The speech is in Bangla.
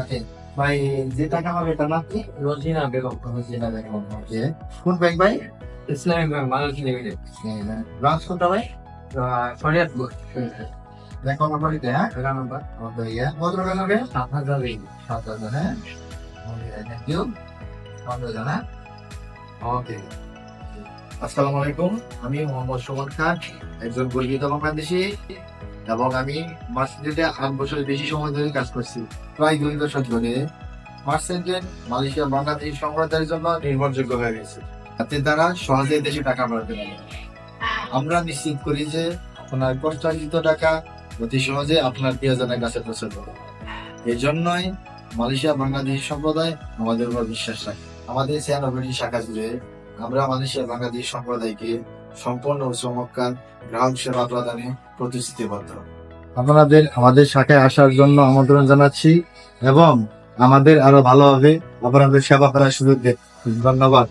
ওকে ভাই যে টাকা হবে তার নাম কি? রোজিনা বেগম রোজিনা বেগম। ওকে। কোন ব্যাংক ভাই? Islamic bank Bangladesh limited branch কোনটা ভাই? শরিয়াতপুর নাম্বার দিতে হ্যাঁ এগারো নম্বর। ওকে ইয়া কত টাকা হবে? সাত হাজার সাত হাজার হ্যাঁ। থ্যাংক ইউ হ্যাঁ। ওকে। আসসালামু আলাইকুম। আমি মোহাম্মদ সুমন খান একজন গর্বিত বাংলাদেশি। এবং আমি মার্সেন্টেডে আট বছর বেশি সময় ধরে কাজ করছি, প্রায় দুই দশক ধরে। মার্সেন্টেড মালয়েশিয়া, বাংলাদেশ সম্প্রদায়ের জন্য নির্ভরযোগ্য হয়ে গেছে। যাতে তারা সহজে দেশে টাকা পাঠাতে পারে। আমরা নিশ্চিত করি যে আপনার কষ্টার্জিত টাকা অতি সহজে আপনার প্রিয়জনের কাছে পৌঁছে দেবে এই জন্যই মালয়েশিয়া, বাংলাদেশ সম্প্রদায় আমাদের উপর বিশ্বাস রাখে। আমাদের ছিয়ানব্বইটি শাখা জুড়ে আমরা মালয়েশিয়া, বাংলাদেশ সম্প্রদায়কে সম্পূর্ণ চমৎকার গ্রাহক সেবা প্রদানে প্রতিশ্রুতিবদ্ধ। আপনাদের, আমাদের শাখায় আসার জন্য আমন্ত্রণ জানাচ্ছি এবং আমাদের আরও ভালোভাবে আপনাদের সেবা করার সুযোগ ধন্যবাদ।